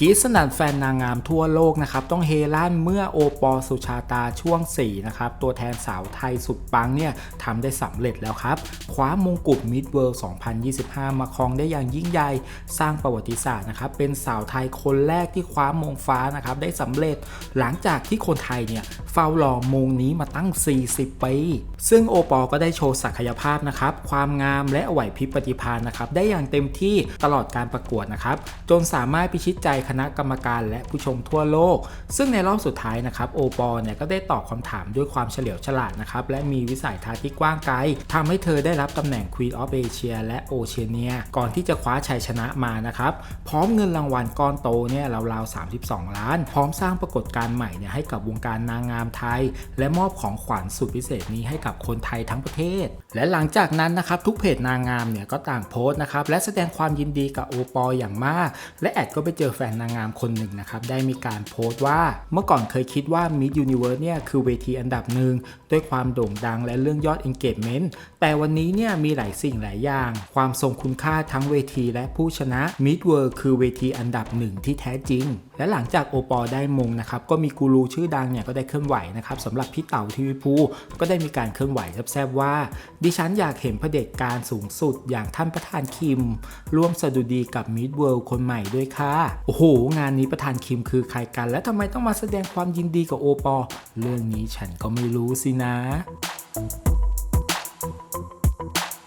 กีสนันแฟนนางงามทั่วโลกนะครับ ต้องเฮลั่นเมื่อโอปอล์สุชาตาช่วง 4 นะครับ ตัวแทนสาวไทยสุดปังเนี่ยทำได้สำเร็จแล้วครับ คว้ามงกุฎมิดเวิลด์2025 มาครองได้อย่างยิ่งใหญ่สร้างประวัติศาสตร์นะครับ เป็นสาวไทยคนแรกที่คว้ามงฟ้านะครับ ได้สำเร็จหลังจากที่คนไทยเนี่ยเฝ้ารอมงนี้มาตั้ง 40 ปี ซึ่งโอปอล์ก็ได้โชว์ศักยภาพนะครับความงามและไหวพริบปฏิภาณนะครับได้อย่างเต็มที่ตลอดการประกวดนะครับจนสามารถพิชิตใจคณะกรรมการและผู้ชมทั่วโลก ซึ่งในรอบสุดท้ายนะครับโอปอล์เนี่ยก็ได้ตอบคำถามด้วยความเฉลียวฉลาดนะครับและมีวิสัยทัศน์ที่กว้างไกลทำให้เธอได้รับตำแหน่ง Queen of Asia และ Oceania ก่อนที่จะคว้าชัยชนะมานะครับพร้อมเงินรางวัลก้อนโตเนี่ยราวๆ32 ล้าน พร้อมสร้างปรากฏการณ์ใหม่เนี่ยให้กับวงการนางงามไทย และมอบของขวัญสุดพิเศษนี้ให้กับคนไทยทั้งประเทศ และหลังจากนั้นนะครับทุกเพจนางงามเนี่ยก็ต่างโพสต์นะครับและแสดงความยินดีกับโอปอล์อย่างมาก และแอดก็ไปเจอแฟนนางงามคนหนึ่งนะครับได้มีการโพสต์ว่าเมื่อก่อนเคยคิดว่า Miss Universe เนี่ยคือเวทีอันดับหนึ่งด้วยความโด่งดังและเรื่องยอด engagement แต่วันนี้เนี่ยมีหลายสิ่งหลายอย่าง ความทรงคุณค่าทั้งเวทีและผู้ชนะ Miss World คือเวทีอันดับหนึ่งที่แท้จริง และหลังจากโอปอลได้มงนะครับก็มีกูรูชื่อดังเนี่ยก็ได้เคลื่อนไหวนะครับสำหรับพี่เต่าทีวีภูก็ได้มีการเคลื่อนไหวแซบๆว่า ดิฉันอยากเห็นเผด็จการสูงสุดอย่างท่านประธานคิม ร่วมสดุดีกับมิดเวิลด์คนใหม่ด้วยค่ะ โอ้โหงานนี้ประธานคิมคือใครกัน และทำไมต้องมาแสดงความยินดีกับโอปอล์เรื่องนี้ฉันก็ไม่รู้สินะ